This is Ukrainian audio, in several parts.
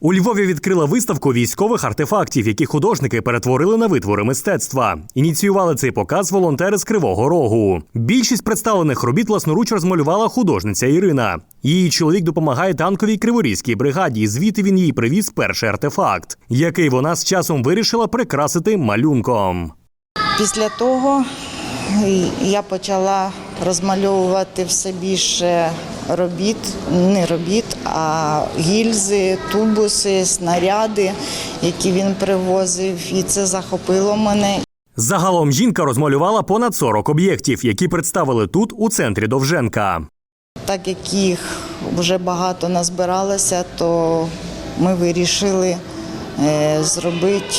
У Львові відкрила виставку військових артефактів, які художники перетворили на витвори мистецтва. Ініціювали цей показ волонтери з Кривого Рогу. Більшість представлених робіт власноруч розмалювала художниця Ірина. Її чоловік допомагає танковій криворізькій бригаді. Звідти він їй привіз перший артефакт, який вона з часом вирішила прикрасити малюнком. Після того я почала розмальовувати все більше робіт, не робіт, а гільзи, тубуси, снаряди, які він привозив, і це захопило мене. Загалом жінка розмалювала понад 40 об'єктів, які представили тут, у центрі Довженка. Так як їх вже багато назбиралося, то ми вирішили е, зробити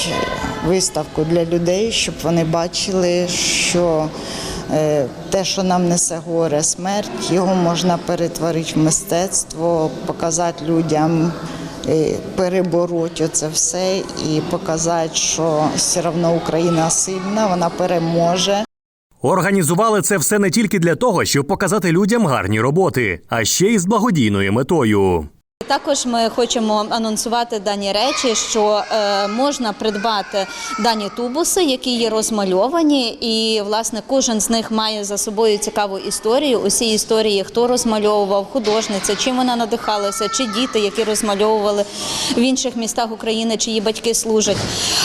виставку для людей, щоб вони бачили, що те, що нам несе горе, смерть, його можна перетворити в мистецтво, показати людям, е, перебороть оце все і показати, що все одно Україна сильна, вона переможе. Організували це все не тільки для того, щоб показати людям гарні роботи, а ще й з благодійною метою. Також ми хочемо анонсувати дані речі, що е, можна придбати дані тубуси, які є розмальовані, і власне кожен з них має за собою цікаву історію. Усі історії, хто розмальовував, художниця, чим вона надихалася, чи діти, які розмальовували в інших містах України, чиї батьки служать,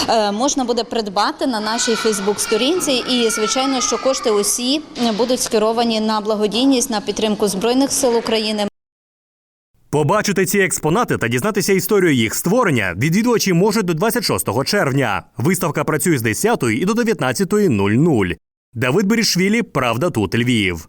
е, можна буде придбати на нашій Фейсбук-сторінці. І звичайно, що кошти усі будуть скеровані на благодійність на підтримку збройних сил України. Побачити ці експонати та дізнатися історію їх створення відвідувачі можуть до 26 червня. Виставка працює з 10 і до 19.00. Давид Берішвілі, Правда тут Львів.